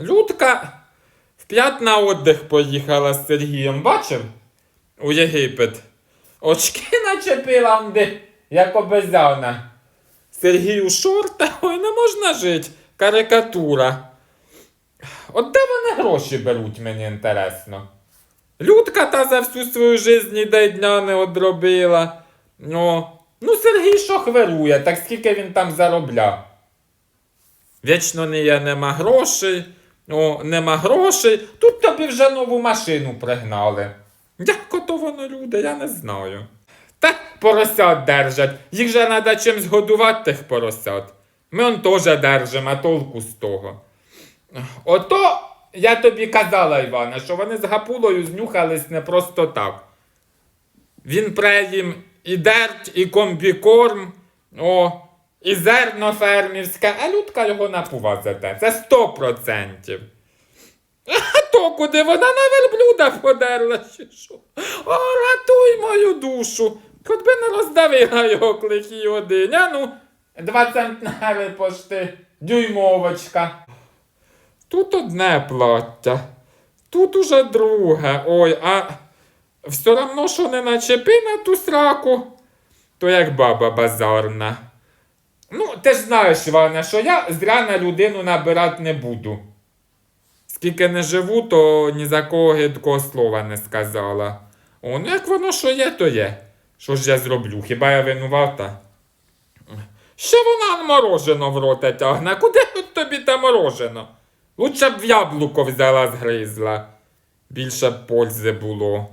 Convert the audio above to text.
Людка в п'ять на отдих поїхала з Сергієм, бачив? У Єгипет. Очки начепила онди, як обезьяна. Сергій у шорта, ой, не можна жити. Карикатура. От де вони гроші беруть, мені інтересно. Людка та за всю свою жизнь ніде дня не одробила. Ну, ну Сергій що хвирує, так скільки він там заробляв. Вічно не є, нема грошей. О, нема грошей. Тут тобі вже нову машину пригнали. Як ото воно люди, я не знаю. Та поросят держать. Їх же треба чимсь годувати тих поросят. Ми он теж держимо, а толку з того. Ото я тобі казала, Івана, що вони з Гапулою знюхались не просто так. Він пре їм і дерть, і комбікорм, о, і зерно фермівське, а людка його на пува зате. Це сто процентів. А то куди вона на верблюда подерла, чи що? О, рятуй мою душу. Хоч би не роздавила його клихій один, а ну, два центнери пошти, дюймовочка. Тут одне плаття, тут уже друге. Ой, а все равно, що не начепи на ту сраку, то як баба базарна. Ти ж знаєш, Іване, що я зря на людину набирати не буду. Скільки не живу, то ні за кого гидкого слова не сказала. О, ну як воно що є, то є. Що ж я зроблю? Хіба я винувата? Ще вона морожено в рота тягне. Куди тут тобі те морожено? Лучше б в яблуко взяла згризла. Більше б пользи було.